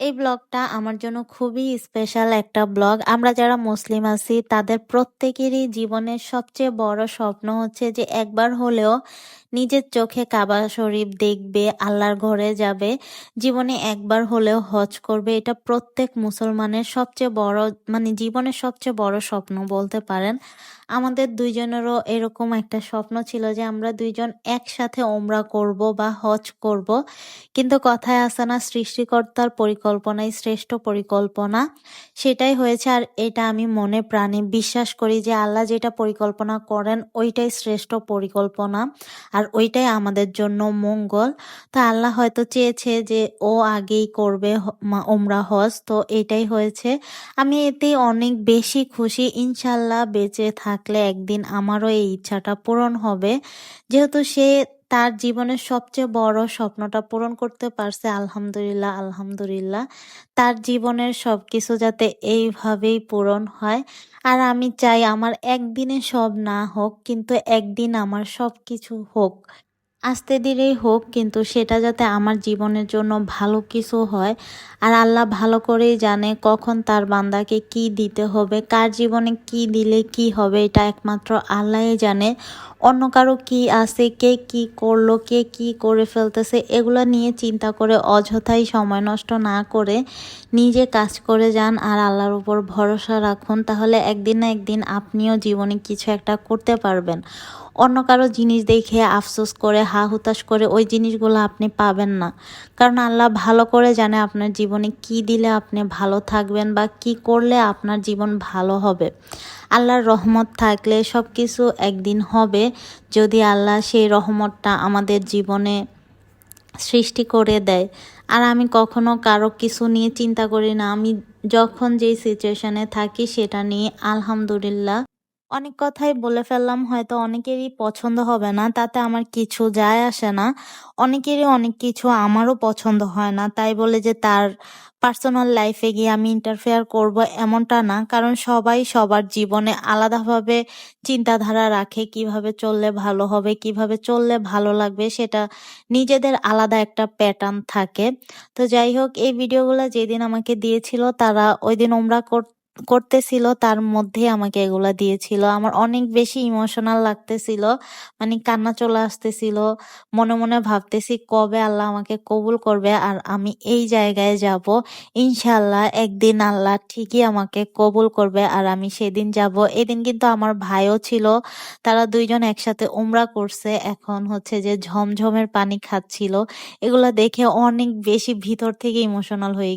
এই ব্লগটা আমার জন্য খুবই স্পেশাল একটা ব্লগ। আমরা যারা মুসলিম আছি, তাদের প্রত্যেকেরই জীবনের সবচেয়ে বড় স্বপ্ন হচ্ছে যে একবার হলেও নিজের চোখে কাবা শরীফ দেখবে, আল্লাহর ঘরে যাবে, জীবনে একবার হলেও হজ করবে। এটা প্রত্যেক মুসলমানের সবচেয়ে বড় মানে জীবনের সবচেয়ে বড় স্বপ্ন বলতে পারেন। আমাদের দুইজনেরও এরকম একটা স্বপ্ন ছিল যে আমরা দুইজন একসাথে ওমরা করব বা হজ করব। কিন্তু কথায় আসে না সৃষ্টিকর্তার পরিকল্পনাই শ্রেষ্ঠ পরিকল্পনা সেটাই হয়েছে আর এটা আমি মনে প্রাণে বিশ্বাস করি যে আল্লাহ যেটা পরিকল্পনা করেন ওইটাই শ্রেষ্ঠ পরিকল্পনা আর ওইটাই আমাদের জন্য মঙ্গল। তো আল্লাহ হয়তো চেয়েছে যে ও আগেই করবে ওমরা হজ। তো এটাই হয়েছে। আমি এতে অনেক বেশি খুশি। ইনশাল্লাহ বেঁচে থাকলে একদিন আমারও এই ইচ্ছাটা পূরণ হবে। যেহেতু সে তার জীবনের সবচেয়ে বড় স্বপ্নটা পূরণ করতে পারছে, আলহামদুলিল্লাহ আলহামদুলিল্লাহ। তার জীবনের সব কিছু যাতে এইভাবেই পূরণ হয়। আর আমি চাই আমার একদিনে সব না হোক, কিন্তু একদিন আমার সব কিছু হোক। আস্তে ধীরেই হোক, কিন্তু সেটা যাতে আমার জীবনের জন্য ভালো কিছু হয়। আর আল্লাহ ভালো করেই জানে কখন তার বান্দাকে কি দিতে হবে, কার জীবনে কি দিলে কি হবে, এটা একমাত্র আল্লাহই জানে। অন্য কারও কি আছে, কে কি করল, কে কি করে ফেলতেছে, এগুলো নিয়ে চিন্তা করে অযথাই সময় নষ্ট না করে নিজে কাজ করে যান আর আল্লাহর উপর ভরসা রাখুন। তাহলে একদিন না একদিন আপনিও জীবনে কিছু একটা করতে পারবেন। অন্য কারও জিনিস দেখে আফসোস করে, হা হুতাশ করে ওই জিনিসগুলো আপনি পাবেন না। কারণ আল্লাহ ভালো করে জানে আপনার জীবনে কি দিলে আপনি ভালো থাকবেন বা কি করলে আপনার জীবন ভালো হবে। আল্লাহর রহমত থাকলে সব কিছু একদিন হবে। যদি আল্লাহ সেই রহমতটা আমাদের জীবনে সৃষ্টি করে দেয়। আর আমি কখনো কারও কিছু নিয়ে চিন্তা করি না। আমি যখন যেই সিচুয়েশনে থাকি সেটা নিয়ে আলহামদুলিল্লাহ অনেক কথাই বলে ফেললাম, হয়তো অনেকেরই পছন্দ হবে না, তাতে আমার কিছু যায় আসে না। অনেকেরই অনেক কিছু আমারও পছন্দ হয় না, তাই বলে যে তার পার্সোনাল লাইফে গিয়ে আমি ইন্টারফেয়ার করব এমনটা না, কারণ সবাই সবার জীবনে আলাদাভাবে চিন্তাধারা রাখে, কীভাবে চললে ভালো হবে, কীভাবে চললে ভালো লাগবে, সেটা নিজেদের আলাদা একটা প্যাটার্ন থাকে। তো যাই হোক, এই ভিডিওগুলো যেদিন আমাকে দিয়েছিল, তারা ওই দিন ওমরা করতে করতেছিল, তার মধ্যে আমাকে এগুলা দিয়েছিল। আমার অনেক বেশি ইমোশনাল লাগতেছিল মানে কান্না চলে আসতেছিল। মনে মনে ভাবতেছি, কবে আল্লাহ আমাকে কবুল করবে আর আমি এই জায়গায় যাব? ইনশাল্লাহ একদিন আল্লাহ ঠিকই আমাকে কবুল করবে আর আমি সেদিন যাব। এদিন কিন্তু আমার ভাইও ছিল, তারা দুইজন একসাথে উমরা করছে। এখন হচ্ছে যে ঝমঝমের পানি খাচ্ছিল। এগুলা দেখে অনেক বেশি ভিতর থেকে ইমোশনাল হয়ে